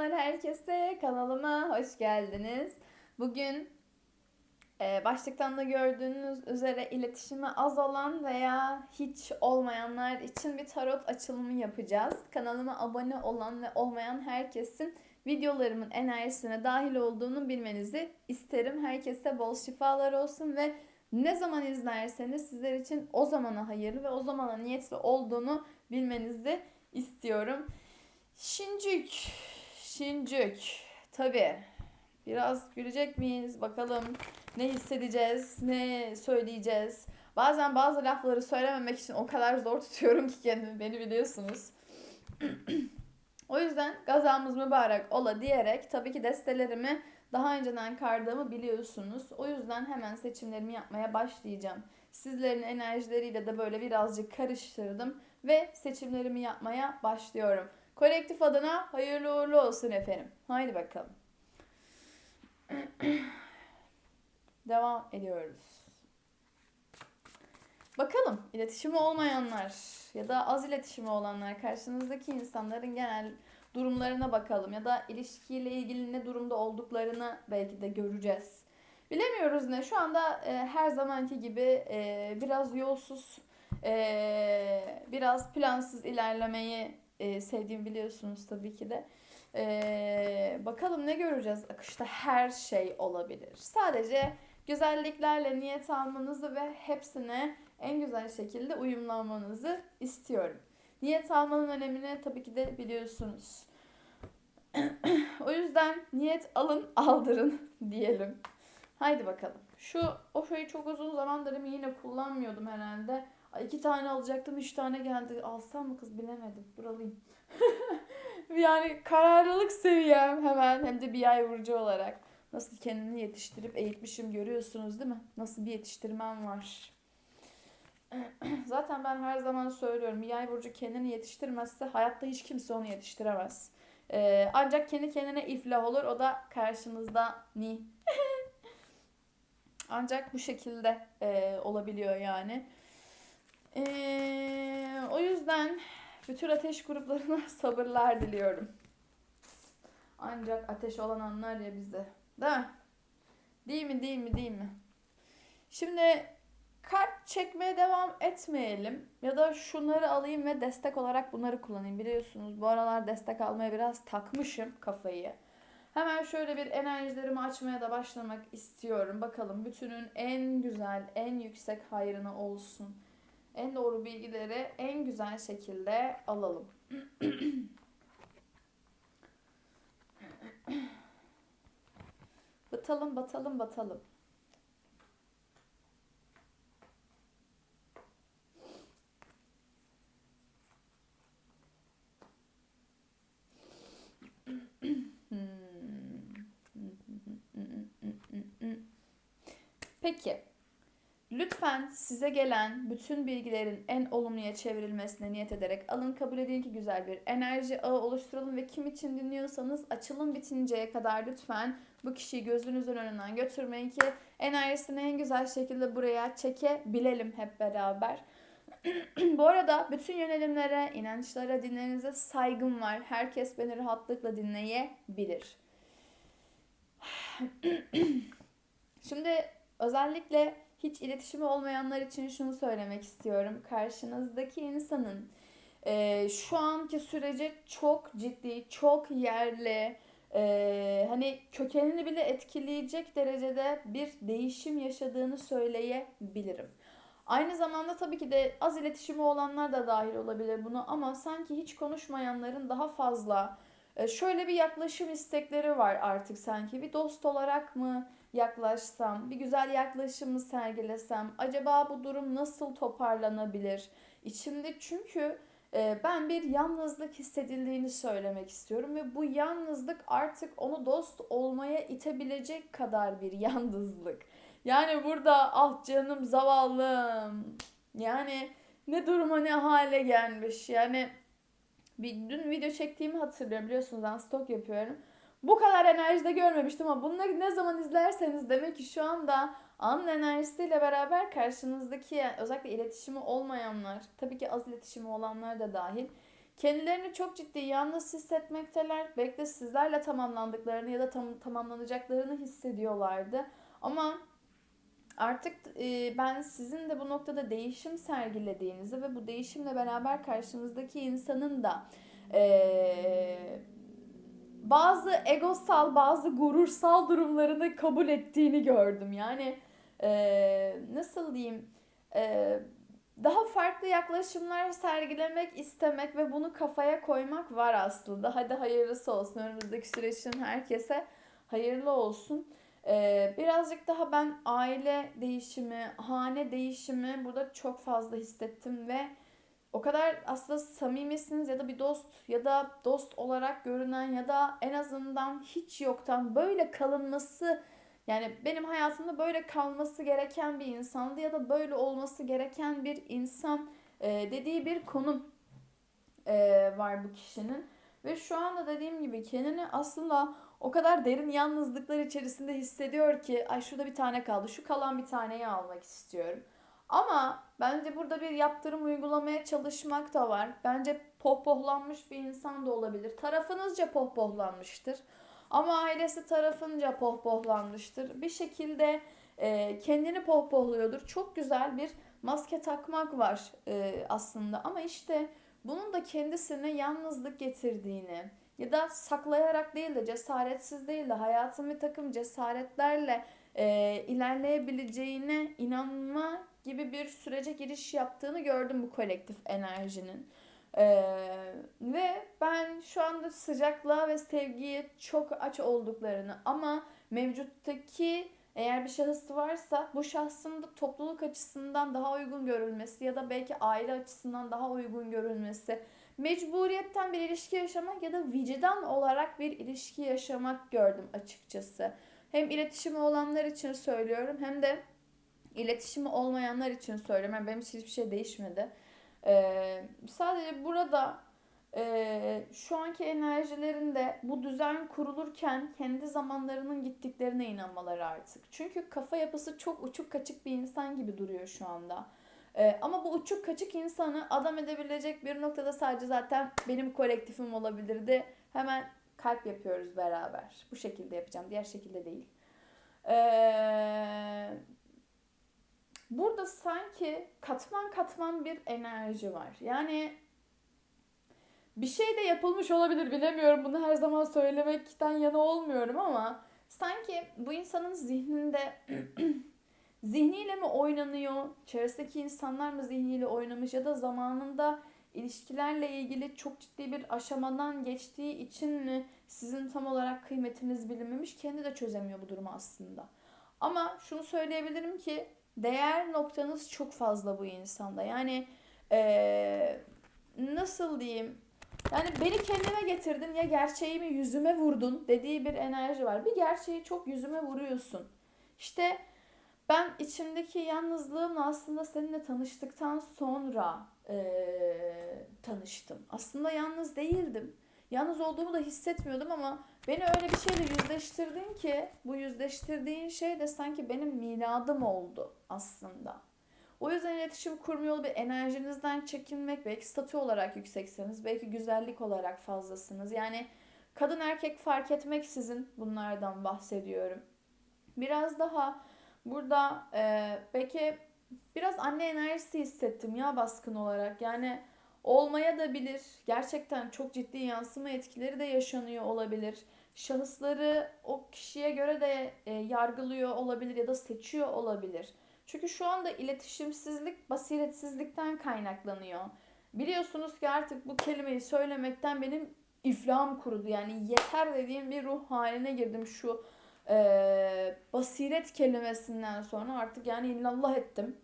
Selamlar herkese. Kanalıma hoş geldiniz. Bugün e, başlıktan da gördüğünüz üzere iletişimi az olan veya hiç olmayanlar için bir tarot açılımı yapacağız. Kanalıma abone olan ve olmayan herkesin videolarımın enerjisine dahil olduğunu bilmenizi isterim. Herkese bol şifalar olsun ve ne zaman izlerseniz sizler için o zamana hayırlı ve o zamana niyetli olduğunu bilmenizi istiyorum. Şincük, şincük. Tabii. Biraz gülecek miyiz? Bakalım ne hissedeceğiz, ne söyleyeceğiz. Bazen bazı lafları söylememek için o kadar zor tutuyorum ki kendimi, beni biliyorsunuz. o yüzden gazamız mübarek ola diyerek tabii ki destelerimi daha önceden kardığımı biliyorsunuz. O yüzden hemen seçimlerimi yapmaya başlayacağım. Sizlerin enerjileriyle de böyle birazcık karıştırdım ve seçimlerimi yapmaya başlıyorum. Kolektif adına hayırlı uğurlu olsun efendim. Haydi bakalım. Devam ediyoruz. Bakalım iletişimi olmayanlar ya da az iletişimi olanlar karşınızdaki insanların genel durumlarına bakalım ya da ilişkiyle ilgili ne durumda olduklarını belki de göreceğiz. Bilemiyoruz ne. Şu anda e, her zamanki gibi e, biraz yolsuz, e, biraz plansız ilerlemeyi e, sevdiğimi biliyorsunuz tabii ki de. E, bakalım ne göreceğiz akışta her şey olabilir. Sadece güzelliklerle niyet almanızı ve hepsine en güzel şekilde uyumlanmanızı istiyorum. Niyet almanın önemini tabii ki de biliyorsunuz. o yüzden niyet alın aldırın diyelim. Haydi bakalım. Şu o şeyi çok uzun zamandır yine kullanmıyordum herhalde. Ay, iki tane alacaktım, üç tane geldi. Alsam mı kız bilemedim. Dur alayım. yani kararlılık seviyem hemen hem de bir ay vurucu olarak. Nasıl kendini yetiştirip eğitmişim görüyorsunuz değil mi? Nasıl bir yetiştirmem var. Zaten ben her zaman söylüyorum. Yay burcu kendini yetiştirmezse hayatta hiç kimse onu yetiştiremez. Ee, ancak kendi kendine iflah olur. O da karşınızda ni. ancak bu şekilde e, olabiliyor yani. Ee, o yüzden bütün ateş gruplarına sabırlar diliyorum. Ancak ateş olan anlar ya bize. Değil mi? Değil mi, değil mi, değil mi? Şimdi kart çekmeye devam etmeyelim. Ya da şunları alayım ve destek olarak bunları kullanayım. Biliyorsunuz bu aralar destek almaya biraz takmışım kafayı. Hemen şöyle bir enerjilerimi açmaya da başlamak istiyorum. Bakalım bütünün en güzel, en yüksek hayrına olsun en doğru bilgileri en güzel şekilde alalım. batalım, batalım, batalım. Peki. Lütfen size gelen bütün bilgilerin en olumluya çevrilmesine niyet ederek alın kabul edin ki güzel bir enerji ağı oluşturalım ve kim için dinliyorsanız açılım bitinceye kadar lütfen bu kişiyi gözünüzün önünden götürmeyin ki enerjisini en güzel şekilde buraya çekebilelim hep beraber. bu arada bütün yönelimlere, inançlara, dinlerinize saygım var. Herkes beni rahatlıkla dinleyebilir. Şimdi özellikle hiç iletişimi olmayanlar için şunu söylemek istiyorum. Karşınızdaki insanın e, şu anki süreci çok ciddi, çok yerli, e, hani kökenini bile etkileyecek derecede bir değişim yaşadığını söyleyebilirim. Aynı zamanda tabii ki de az iletişimi olanlar da dahil olabilir bunu ama sanki hiç konuşmayanların daha fazla e, şöyle bir yaklaşım istekleri var artık sanki. Bir dost olarak mı yaklaşsam, bir güzel yaklaşımı sergilesem, acaba bu durum nasıl toparlanabilir? İçimde çünkü e, ben bir yalnızlık hissedildiğini söylemek istiyorum ve bu yalnızlık artık onu dost olmaya itebilecek kadar bir yalnızlık. Yani burada ah canım zavallım. Yani ne duruma ne hale gelmiş. Yani bir dün video çektiğimi hatırlıyorum biliyorsunuz ben stok yapıyorum. Bu kadar enerjide görmemiştim ama bunları ne zaman izlerseniz demek ki şu anda anın enerjisiyle beraber karşınızdaki özellikle iletişimi olmayanlar, tabii ki az iletişimi olanlar da dahil kendilerini çok ciddi yalnız hissetmekteler. Belki de sizlerle tamamlandıklarını ya da tam, tamamlanacaklarını hissediyorlardı. Ama artık e, ben sizin de bu noktada değişim sergilediğinizi ve bu değişimle beraber karşınızdaki insanın da e, bazı egosal, bazı gurursal durumlarını kabul ettiğini gördüm. Yani e, nasıl diyeyim? E, daha farklı yaklaşımlar sergilemek istemek ve bunu kafaya koymak var aslında. Hadi hayırlısı olsun. Önümüzdeki süreç için herkese hayırlı olsun. Ee, birazcık daha ben aile değişimi, hane değişimi burada çok fazla hissettim ve o kadar aslında samimisiniz ya da bir dost ya da dost olarak görünen ya da en azından hiç yoktan böyle kalınması yani benim hayatımda böyle kalması gereken bir insandı ya da böyle olması gereken bir insan e, dediği bir konum e, var bu kişinin. Ve şu anda dediğim gibi kendini aslında o kadar derin yalnızlıklar içerisinde hissediyor ki ay şurada bir tane kaldı şu kalan bir taneyi almak istiyorum. Ama bence burada bir yaptırım uygulamaya çalışmak da var. Bence pohpohlanmış bir insan da olabilir. Tarafınızca pohpohlanmıştır. Ama ailesi tarafınca pohpohlanmıştır. Bir şekilde e, kendini pohpohluyordur. Çok güzel bir maske takmak var e, aslında. Ama işte bunun da kendisine yalnızlık getirdiğini ya da saklayarak değil de cesaretsiz değil de hayatın bir takım cesaretlerle e, ilerleyebileceğine inanma gibi bir sürece giriş yaptığını gördüm bu kolektif enerjinin. Ee, ve ben şu anda sıcaklığa ve sevgiye çok aç olduklarını ama mevcuttaki eğer bir şahıs varsa bu şahsın da topluluk açısından daha uygun görülmesi ya da belki aile açısından daha uygun görülmesi, mecburiyetten bir ilişki yaşamak ya da vicdan olarak bir ilişki yaşamak gördüm açıkçası. Hem iletişimi olanlar için söylüyorum hem de iletişimi olmayanlar için söylüyorum. Yani benim için hiçbir şey değişmedi. Ee, sadece burada e, şu anki enerjilerinde bu düzen kurulurken kendi zamanlarının gittiklerine inanmaları artık. Çünkü kafa yapısı çok uçuk kaçık bir insan gibi duruyor şu anda. Ee, ama bu uçuk kaçık insanı adam edebilecek bir noktada sadece zaten benim kolektifim olabilirdi. Hemen kalp yapıyoruz beraber. Bu şekilde yapacağım. Diğer şekilde değil. Ee, burada sanki katman katman bir enerji var. Yani bir şey de yapılmış olabilir bilemiyorum. Bunu her zaman söylemekten yana olmuyorum ama sanki bu insanın zihninde zihniyle mi oynanıyor? Çevresindeki insanlar mı zihniyle oynamış ya da zamanında ilişkilerle ilgili çok ciddi bir aşamadan geçtiği için mi sizin tam olarak kıymetiniz bilinmemiş? Kendi de çözemiyor bu durumu aslında. Ama şunu söyleyebilirim ki değer noktanız çok fazla bu insanda. Yani ee, nasıl diyeyim? Yani beni kendime getirdin ya gerçeğimi yüzüme vurdun dediği bir enerji var. Bir gerçeği çok yüzüme vuruyorsun. İşte ben içimdeki yalnızlığımla aslında seninle tanıştıktan sonra ee, tanıştım. Aslında yalnız değildim. Yalnız olduğumu da hissetmiyordum ama beni öyle bir şeyle yüzleştirdin ki bu yüzleştirdiğin şey de sanki benim miladım oldu aslında. O yüzden iletişim kurma bir enerjinizden çekinmek. Belki statü olarak yüksekseniz, belki güzellik olarak fazlasınız. Yani kadın erkek fark etmek sizin bunlardan bahsediyorum. Biraz daha burada e, belki biraz anne enerjisi hissettim ya baskın olarak. Yani olmaya da bilir. Gerçekten çok ciddi yansıma etkileri de yaşanıyor olabilir. Şahısları o kişiye göre de e, yargılıyor olabilir ya da seçiyor olabilir. Çünkü şu anda iletişimsizlik basiretsizlikten kaynaklanıyor. Biliyorsunuz ki artık bu kelimeyi söylemekten benim iflahım kurudu. Yani yeter dediğim bir ruh haline girdim şu e, basiret kelimesinden sonra artık yani illallah ettim.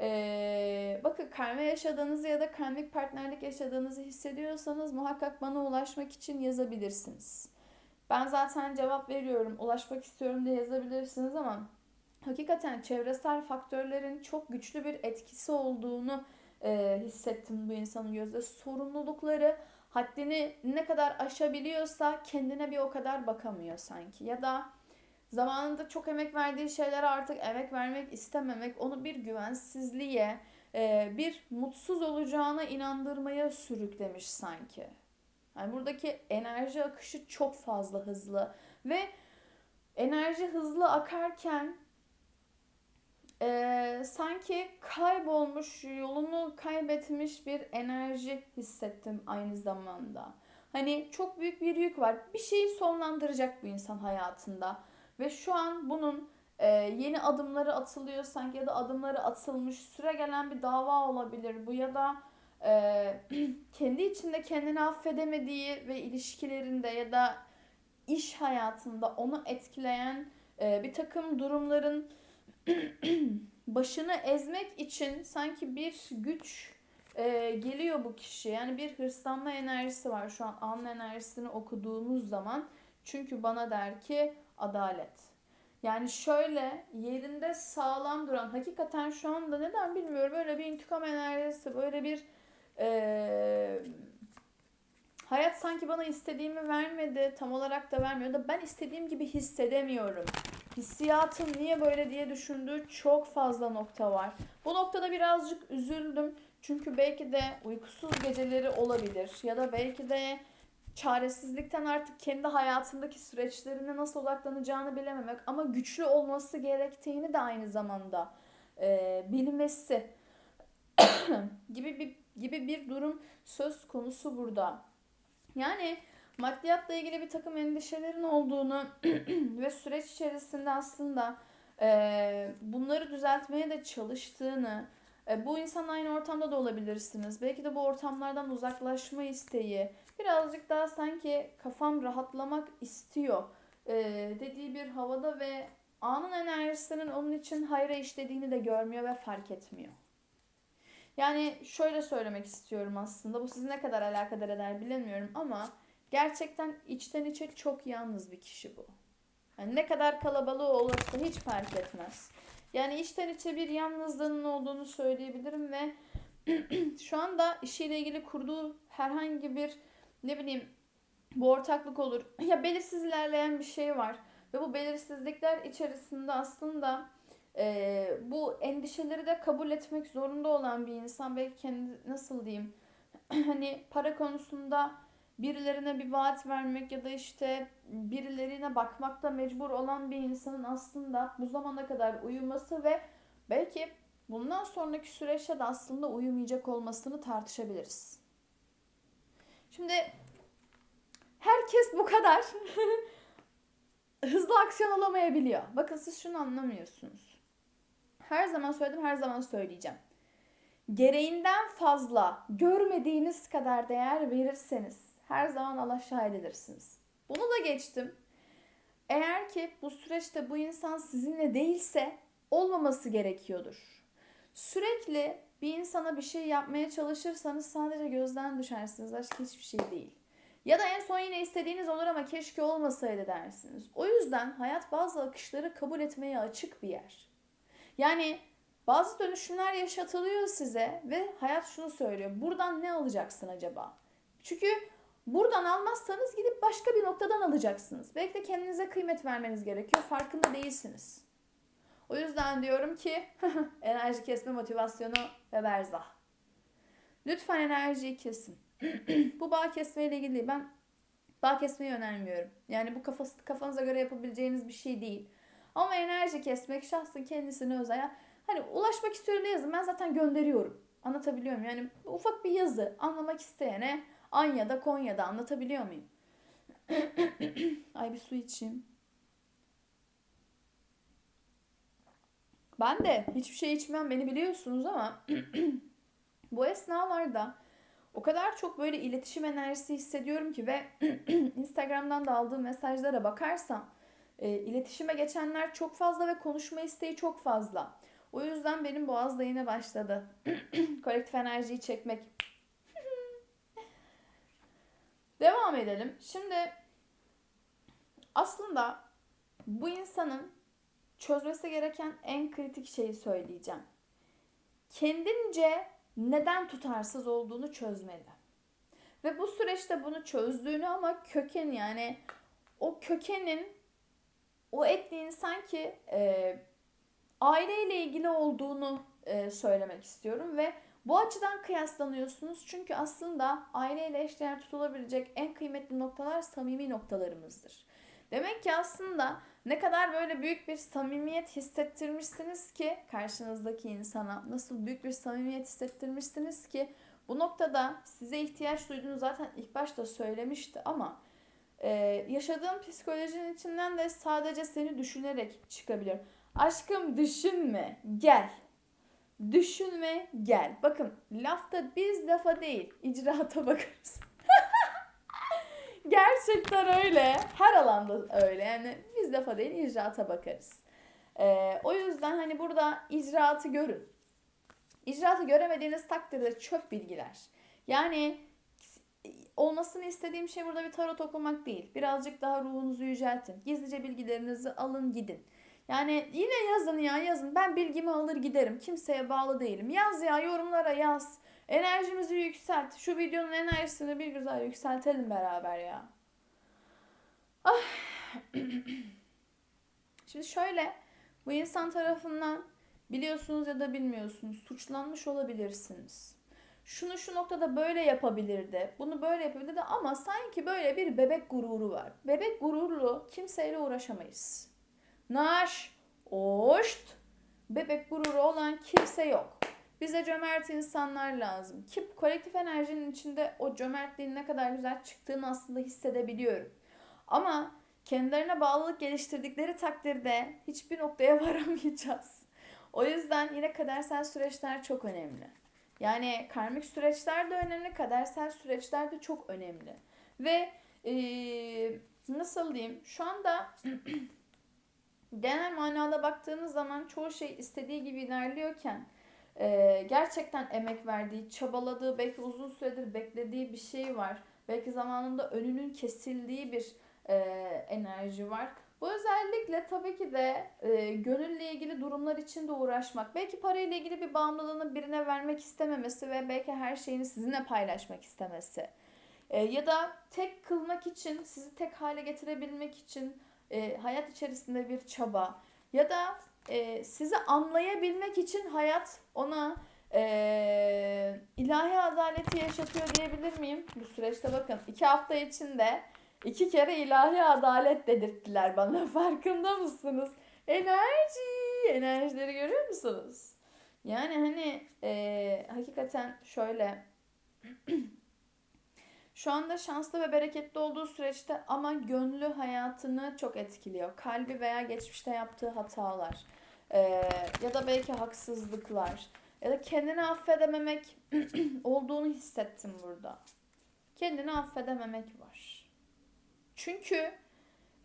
E, bakın karma yaşadığınızı ya da karmik partnerlik yaşadığınızı hissediyorsanız muhakkak bana ulaşmak için yazabilirsiniz. Ben zaten cevap veriyorum, ulaşmak istiyorum diye yazabilirsiniz ama hakikaten çevresel faktörlerin çok güçlü bir etkisi olduğunu e, hissettim bu insanın gözde. Sorumlulukları haddini ne kadar aşabiliyorsa kendine bir o kadar bakamıyor sanki. Ya da zamanında çok emek verdiği şeylere artık emek vermek istememek onu bir güvensizliğe e, bir mutsuz olacağına inandırmaya sürüklemiş sanki. Yani buradaki enerji akışı çok fazla hızlı ve enerji hızlı akarken e, sanki kaybolmuş, yolunu kaybetmiş bir enerji hissettim aynı zamanda. Hani çok büyük bir yük var. Bir şeyi sonlandıracak bu insan hayatında. Ve şu an bunun e, yeni adımları atılıyor sanki ya da adımları atılmış süre gelen bir dava olabilir bu ya da e, kendi içinde kendini affedemediği ve ilişkilerinde ya da iş hayatında onu etkileyen e, bir takım durumların başını ezmek için sanki bir güç e, geliyor bu kişi. Yani bir hırslanma enerjisi var şu an an enerjisini okuduğumuz zaman. Çünkü bana der ki adalet. Yani şöyle yerinde sağlam duran hakikaten şu anda neden bilmiyorum böyle bir intikam enerjisi böyle bir e, hayat sanki bana istediğimi vermedi tam olarak da vermiyor da ben istediğim gibi hissedemiyorum. Hissiyatım niye böyle diye düşündüğü çok fazla nokta var. Bu noktada birazcık üzüldüm. Çünkü belki de uykusuz geceleri olabilir ya da belki de çaresizlikten artık kendi hayatındaki süreçlerine nasıl odaklanacağını bilememek ama güçlü olması gerektiğini de aynı zamanda e, bilmesi gibi bir gibi bir durum söz konusu burada. Yani maddiyatla ilgili bir takım endişelerin olduğunu ve süreç içerisinde aslında e, bunları düzeltmeye de çalıştığını e, bu insan aynı ortamda da olabilirsiniz. Belki de bu ortamlardan uzaklaşma isteği, birazcık daha sanki kafam rahatlamak istiyor e, dediği bir havada ve anın enerjisinin onun için hayra işlediğini de görmüyor ve fark etmiyor. Yani şöyle söylemek istiyorum aslında. Bu sizi ne kadar alakadar eder bilemiyorum ama gerçekten içten içe çok yalnız bir kişi bu. Yani ne kadar kalabalığı olursa hiç fark etmez. Yani içten içe bir yalnızlığının olduğunu söyleyebilirim ve şu anda işiyle ilgili kurduğu herhangi bir ne bileyim bu ortaklık olur. Ya belirsiz ilerleyen bir şey var. Ve bu belirsizlikler içerisinde aslında e, bu endişeleri de kabul etmek zorunda olan bir insan. Belki kendi nasıl diyeyim hani para konusunda birilerine bir vaat vermek ya da işte birilerine bakmakta mecbur olan bir insanın aslında bu zamana kadar uyuması ve belki bundan sonraki süreçte de aslında uyumayacak olmasını tartışabiliriz. Şimdi herkes bu kadar hızlı aksiyon alamayabiliyor. Bakın siz şunu anlamıyorsunuz. Her zaman söyledim, her zaman söyleyeceğim. Gereğinden fazla görmediğiniz kadar değer verirseniz her zaman alaşağı edilirsiniz. Bunu da geçtim. Eğer ki bu süreçte bu insan sizinle değilse olmaması gerekiyordur. Sürekli bir insana bir şey yapmaya çalışırsanız sadece gözden düşersiniz. Başka hiçbir şey değil. Ya da en son yine istediğiniz olur ama keşke olmasaydı dersiniz. O yüzden hayat bazı akışları kabul etmeye açık bir yer. Yani bazı dönüşümler yaşatılıyor size ve hayat şunu söylüyor. Buradan ne alacaksın acaba? Çünkü buradan almazsanız gidip başka bir noktadan alacaksınız. Belki de kendinize kıymet vermeniz gerekiyor. Farkında değilsiniz. O yüzden diyorum ki enerji kesme motivasyonu ve berzah. Lütfen enerjiyi kesin. bu bağ kesmeyle ilgili değil. Ben bağ kesmeyi önermiyorum. Yani bu kafası, kafanıza göre yapabileceğiniz bir şey değil. Ama enerji kesmek şahsın kendisine özel. Hani ulaşmak istiyorum ne yazın ben zaten gönderiyorum. Anlatabiliyor muyum? Yani ufak bir yazı anlamak isteyene Anya'da Konya'da anlatabiliyor muyum? Ay bir su içeyim. Ben de hiçbir şey içmem beni biliyorsunuz ama bu esnalarda o kadar çok böyle iletişim enerjisi hissediyorum ki ve Instagram'dan da aldığım mesajlara bakarsam e, iletişime geçenler çok fazla ve konuşma isteği çok fazla. O yüzden benim boğaz da yine başladı. Kolektif enerjiyi çekmek. Devam edelim. Şimdi aslında bu insanın çözmesi gereken en kritik şeyi söyleyeceğim. Kendince neden tutarsız olduğunu çözmeli. Ve bu süreçte bunu çözdüğünü ama köken yani o kökenin o ettiğin sanki e, aileyle ilgili olduğunu e, söylemek istiyorum ve bu açıdan kıyaslanıyorsunuz çünkü aslında aileyle eşdeğer tutulabilecek en kıymetli noktalar samimi noktalarımızdır. Demek ki aslında ne kadar böyle büyük bir samimiyet hissettirmişsiniz ki karşınızdaki insana nasıl büyük bir samimiyet hissettirmişsiniz ki bu noktada size ihtiyaç duyduğunu zaten ilk başta söylemişti ama e, yaşadığım psikolojinin içinden de sadece seni düşünerek çıkabilir. Aşkım düşünme gel. Düşünme gel. Bakın lafta biz lafa değil icraata bakarız. Gerçekten öyle. Her alanda öyle. Yani biz lafa değil icraata bakarız. Ee, o yüzden hani burada icraatı görün. İcraatı göremediğiniz takdirde çöp bilgiler. Yani olmasını istediğim şey burada bir tarot okumak değil. Birazcık daha ruhunuzu yüceltin. Gizlice bilgilerinizi alın gidin. Yani yine yazın ya yazın. Ben bilgimi alır giderim. Kimseye bağlı değilim. Yaz ya yorumlara yaz. Enerjimizi yükselt. Şu videonun enerjisini bir güzel yükseltelim beraber ya. Ah. Şimdi şöyle bu insan tarafından biliyorsunuz ya da bilmiyorsunuz suçlanmış olabilirsiniz. Şunu şu noktada böyle yapabilirdi. Bunu böyle yapabilirdi ama sanki böyle bir bebek gururu var. Bebek gururlu kimseyle uğraşamayız. Naş, oşt, bebek gururu olan kimse yok. Bize cömert insanlar lazım. Ki kolektif enerjinin içinde o cömertliğin ne kadar güzel çıktığını aslında hissedebiliyorum. Ama kendilerine bağlılık geliştirdikleri takdirde hiçbir noktaya varamayacağız. O yüzden yine kadersel süreçler çok önemli. Yani karmik süreçler de önemli, kadersel süreçler de çok önemli. Ve ee, nasıl diyeyim? Şu anda genel manada baktığınız zaman çoğu şey istediği gibi ilerliyorken e, gerçekten emek verdiği, çabaladığı, belki uzun süredir beklediği bir şey var. Belki zamanında önünün kesildiği bir e, enerji var. Bu özellikle tabii ki de e, gönülle ilgili durumlar için de uğraşmak. Belki parayla ilgili bir bağımlılığını birine vermek istememesi ve belki her şeyini sizinle paylaşmak istemesi. E, ya da tek kılmak için, sizi tek hale getirebilmek için e, hayat içerisinde bir çaba. Ya da e, sizi anlayabilmek için hayat ona e, ilahi adaleti yaşatıyor diyebilir miyim? Bu süreçte bakın iki hafta içinde iki kere ilahi adalet dedirttiler bana farkında mısınız? Enerji, enerjileri görüyor musunuz? Yani hani e, hakikaten şöyle şu anda şanslı ve bereketli olduğu süreçte ama gönlü hayatını çok etkiliyor. Kalbi veya geçmişte yaptığı hatalar e, ya da belki haksızlıklar ya da kendini affedememek olduğunu hissettim burada. Kendini affedememek var. Çünkü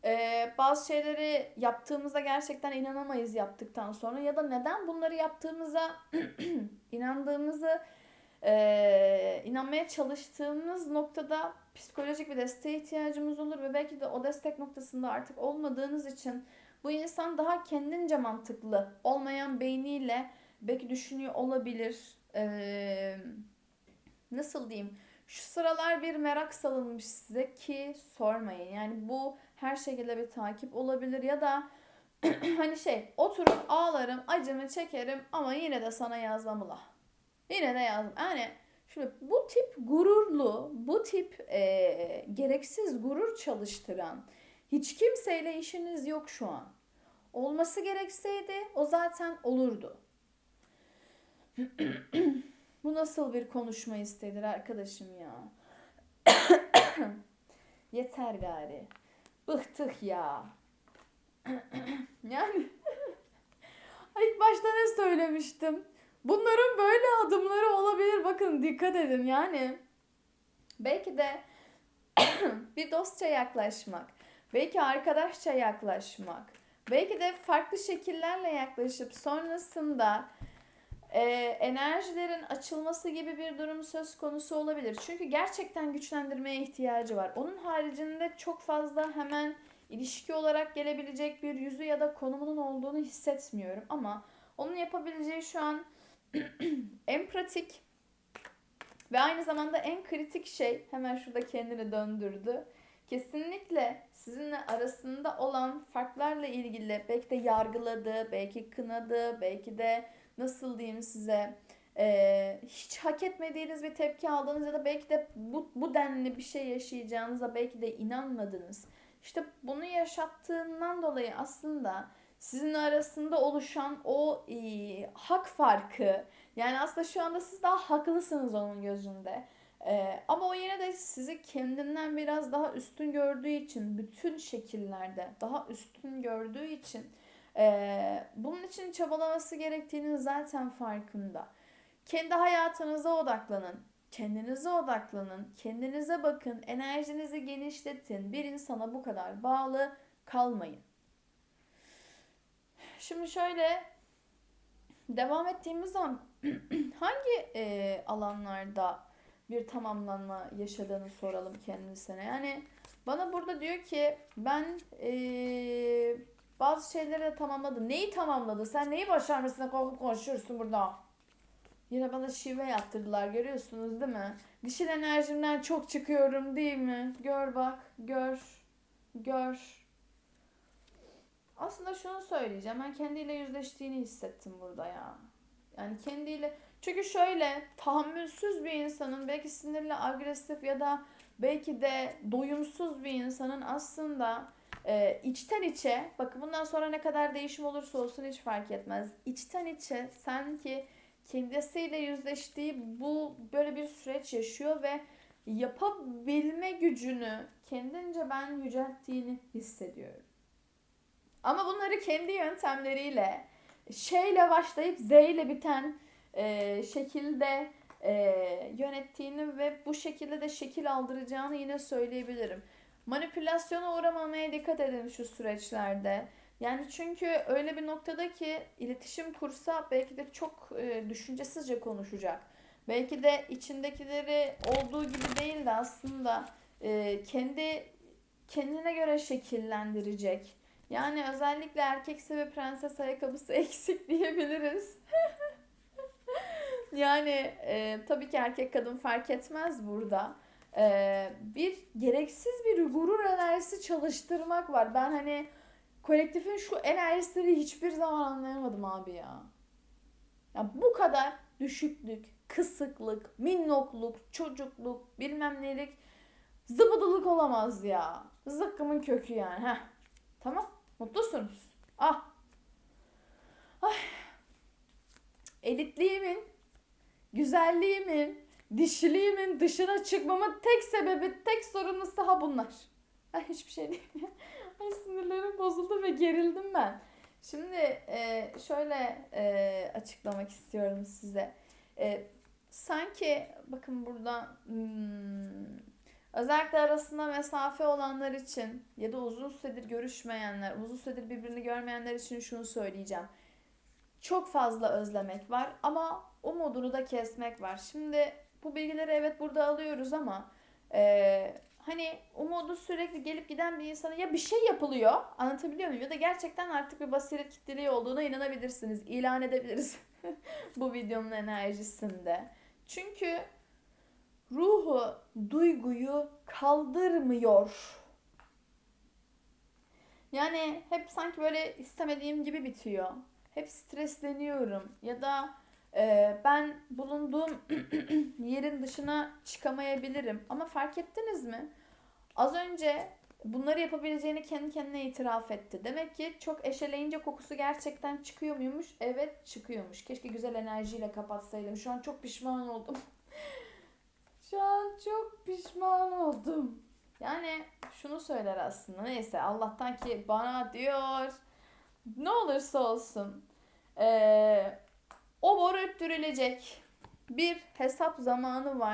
e, bazı şeyleri yaptığımızda gerçekten inanamayız yaptıktan sonra ya da neden bunları yaptığımıza inandığımızı e, inanmaya çalıştığımız noktada psikolojik bir desteğe ihtiyacımız olur ve belki de o destek noktasında artık olmadığınız için bu insan daha kendince mantıklı olmayan beyniyle belki düşünüyor olabilir. Ee, nasıl diyeyim? Şu sıralar bir merak salınmış size ki sormayın. Yani bu her şekilde bir takip olabilir ya da hani şey oturup ağlarım, acımı çekerim ama yine de sana yazmam la. Yine de yazdım. Yani şimdi bu tip gururlu, bu tip e, gereksiz gurur çalıştıran hiç kimseyle işiniz yok şu an. Olması gerekseydi o zaten olurdu. Bu nasıl bir konuşma istedir arkadaşım ya? Yeter gari. Bıktık ya. yani ilk başta ne söylemiştim? Bunların böyle adımları olabilir. Bakın dikkat edin yani. Belki de bir dostça yaklaşmak, belki arkadaşça yaklaşmak, belki de farklı şekillerle yaklaşıp sonrasında e, enerjilerin açılması gibi bir durum söz konusu olabilir. Çünkü gerçekten güçlendirmeye ihtiyacı var. Onun haricinde çok fazla hemen ilişki olarak gelebilecek bir yüzü ya da konumunun olduğunu hissetmiyorum. Ama onun yapabileceği şu an en pratik ve aynı zamanda en kritik şey hemen şurada kendini döndürdü. Kesinlikle sizinle arasında olan farklarla ilgili belki de yargıladı, belki kınadı, belki de nasıl diyeyim size e, hiç hak etmediğiniz bir tepki aldınız ya da belki de bu, bu denli bir şey yaşayacağınıza belki de inanmadınız. İşte bunu yaşattığından dolayı aslında sizin arasında oluşan o e, hak farkı yani aslında şu anda siz daha haklısınız onun gözünde. E, ama o yine de sizi kendinden biraz daha üstün gördüğü için bütün şekillerde daha üstün gördüğü için e, bunun için çabalaması gerektiğini zaten farkında. Kendi hayatınıza odaklanın. Kendinize odaklanın. Kendinize bakın. Enerjinizi genişletin. Bir insana bu kadar bağlı kalmayın. Şimdi şöyle devam ettiğimiz zaman hangi e, alanlarda bir tamamlanma yaşadığını soralım kendisine. Yani bana burada diyor ki ben e, bazı şeyleri de tamamladım. Neyi tamamladı? Sen neyi başarmışsın? Korkup konuşuyorsun burada. Yine bana şive yaptırdılar görüyorsunuz değil mi? Dişil enerjimden çok çıkıyorum değil mi? Gör bak, gör, gör. Aslında şunu söyleyeceğim. Ben kendiyle yüzleştiğini hissettim burada ya. Yani kendiyle... Çünkü şöyle tahammülsüz bir insanın belki sinirli, agresif ya da belki de doyumsuz bir insanın aslında e, içten içe bakın bundan sonra ne kadar değişim olursa olsun hiç fark etmez. İçten içe sanki kendisiyle yüzleştiği bu böyle bir süreç yaşıyor ve yapabilme gücünü kendince ben yücelttiğini hissediyorum. Ama bunları kendi yöntemleriyle şeyle başlayıp Z ile biten e, şekilde e, yönettiğini ve bu şekilde de şekil aldıracağını yine söyleyebilirim. Manipülasyona uğramamaya dikkat edin şu süreçlerde. Yani çünkü öyle bir noktada ki iletişim kursa belki de çok e, düşüncesizce konuşacak. Belki de içindekileri olduğu gibi değil de aslında e, kendi kendine göre şekillendirecek. Yani özellikle erkekse ve prenses ayakkabısı eksik diyebiliriz. yani e, tabii ki erkek kadın fark etmez burada. E, bir gereksiz bir gurur enerjisi çalıştırmak var. Ben hani kolektifin şu enerjisini hiçbir zaman anlayamadım abi ya. Ya bu kadar düşüklük, kısıklık, minnokluk, çocukluk, bilmem nelik zıbıdılık olamaz ya. Zıkkımın kökü yani. Heh. Tamam. Mutlusunuz. Ah. Ay. Elitliğimin, güzelliğimin, dişiliğimin dışına çıkmamın tek sebebi, tek sorumlusu ha bunlar. Ay hiçbir şey değil. Ay sinirlerim bozuldu ve gerildim ben. Şimdi e, şöyle e, açıklamak istiyorum size. E, sanki bakın burada hmm, özellikle arasında mesafe olanlar için ya da uzun süredir görüşmeyenler, uzun süredir birbirini görmeyenler için şunu söyleyeceğim. Çok fazla özlemek var ama umudunu da kesmek var. Şimdi bu bilgileri evet burada alıyoruz ama e, hani umudu sürekli gelip giden bir insana ya bir şey yapılıyor anlatabiliyor muyum? Ya da gerçekten artık bir basiret kitleliği olduğuna inanabilirsiniz ilan edebiliriz bu videonun enerjisinde. Çünkü ruhu duyguyu kaldırmıyor. Yani hep sanki böyle istemediğim gibi bitiyor hep stresleniyorum ya da e, ben bulunduğum yerin dışına çıkamayabilirim. Ama fark ettiniz mi? Az önce bunları yapabileceğini kendi kendine itiraf etti. Demek ki çok eşeleyince kokusu gerçekten çıkıyor muymuş? Evet çıkıyormuş. Keşke güzel enerjiyle kapatsaydım. Şu an çok pişman oldum. Şu an çok pişman oldum. Yani şunu söyler aslında. Neyse Allah'tan ki bana diyor. Ne olursa olsun. Eee o boru öttürülecek. Bir hesap zamanı var.